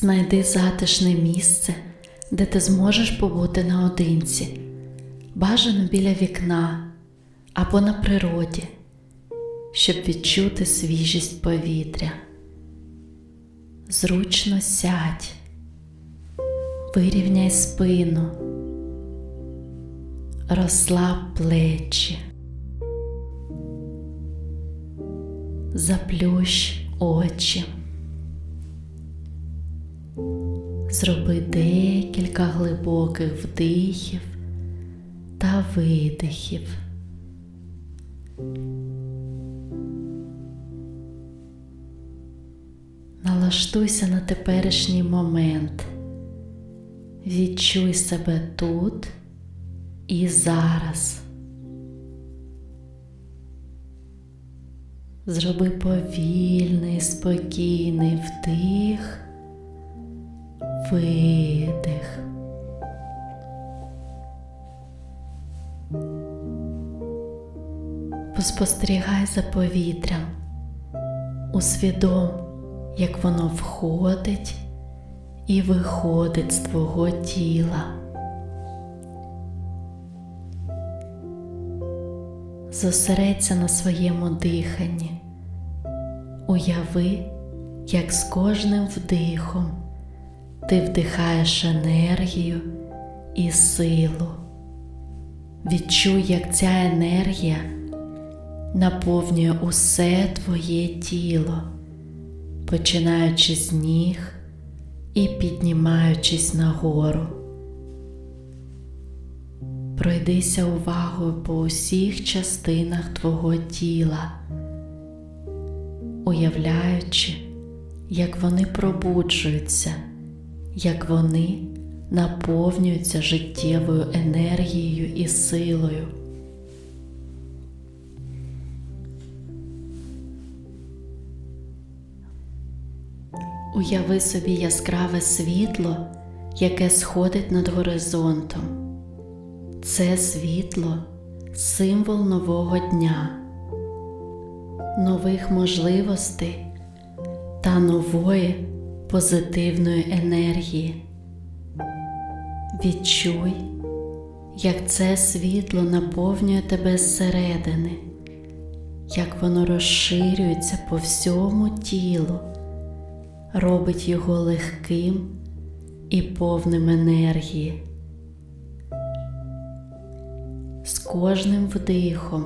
Знайди затишне місце, де ти зможеш побути наодинці, бажано біля вікна або на природі, щоб відчути свіжість повітря. Зручно сядь, вирівняй спину, розслаб плечі, заплющ очі. Зроби декілька глибоких вдихів та видихів. Налаштуйся на теперішній момент. Відчуй себе тут і зараз. Зроби повільний, спокійний вдих, видих. Поспостерігай за повітрям, усвідом, як воно входить і виходить з твого тіла. Зосередься на своєму диханні. Уяви, як з кожним вдихом ти вдихаєш енергію і силу. Відчуй, як ця енергія наповнює усе твоє тіло, починаючи з ніг і піднімаючись нагору. Пройдися увагою по усіх частинах твого тіла, уявляючи, як вони пробуджуються, як вони наповнюються життєвою енергією і силою. Уяви собі яскраве світло, яке сходить над горизонтом. Це світло символ нового дня, нових можливостей та нової позитивної енергії. Відчуй, як це світло наповнює тебе зсередини, як воно розширюється по всьому тілу, робить його легким і повним енергії. З кожним вдихом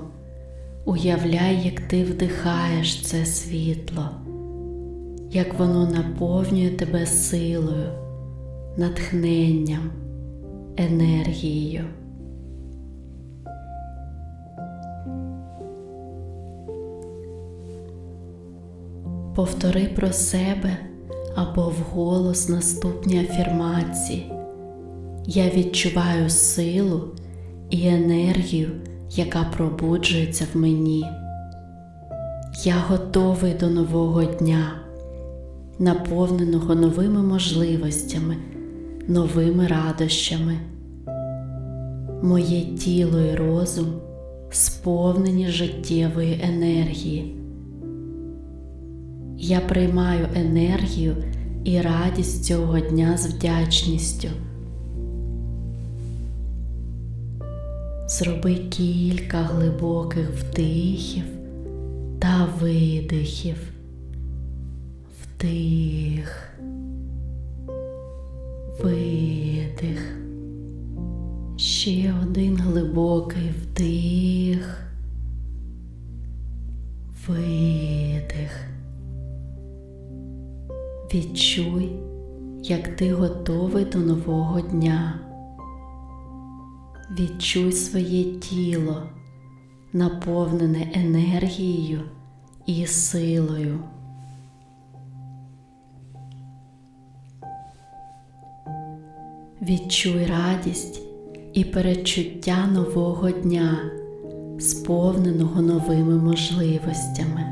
уявляй, як ти вдихаєш це світло, як воно наповнює тебе силою, натхненням, енергією. Повтори про себе або вголос наступні афірмації. Я відчуваю силу і енергію, яка пробуджується в мені. Я готовий до нового дня, наповненого новими можливостями, новими радощами. Моє тіло і розум сповнені життєвої енергії. Я приймаю енергію і радість цього дня з вдячністю. Зроби кілька глибоких вдихів та видихів. Вдих, видих. Ще один глибокий вдих, видих. Відчуй, як ти готовий до нового дня. Відчуй своє тіло, наповнене енергією і силою. Відчуй радість і передчуття нового дня, сповненого новими можливостями.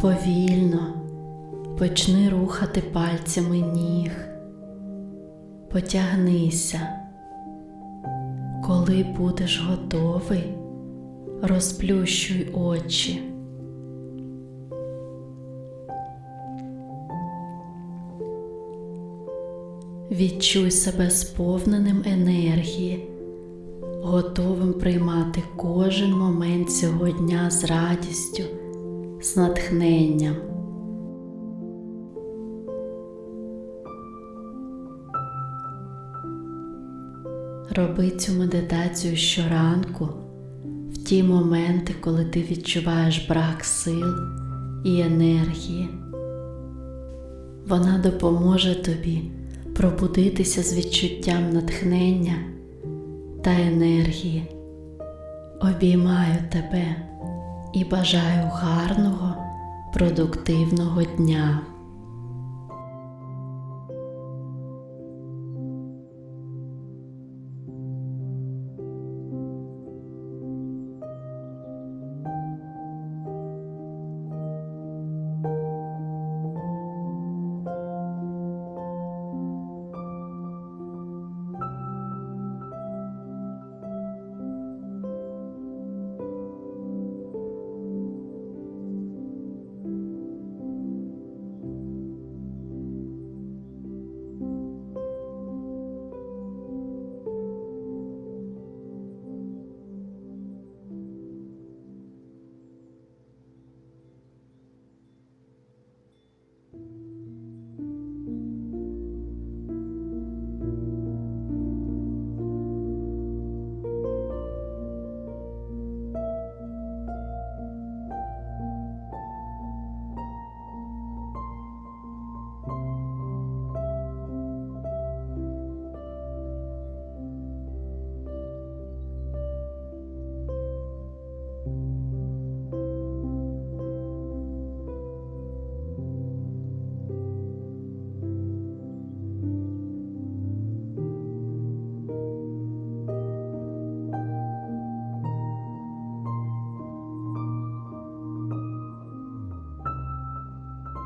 Повільно почни рухати пальцями ніг, потягнися. Коли будеш готовий, Розплющуй очі. Відчуй себе сповненим енергії, готовим приймати кожен момент цього дня з радістю, з натхненням. Роби цю медитацію щоранку в ті моменти, коли ти відчуваєш брак сил і енергії. Вона допоможе тобі пробудитися з відчуттям натхнення та енергії. Обіймаю тебе і бажаю гарного, продуктивного дня.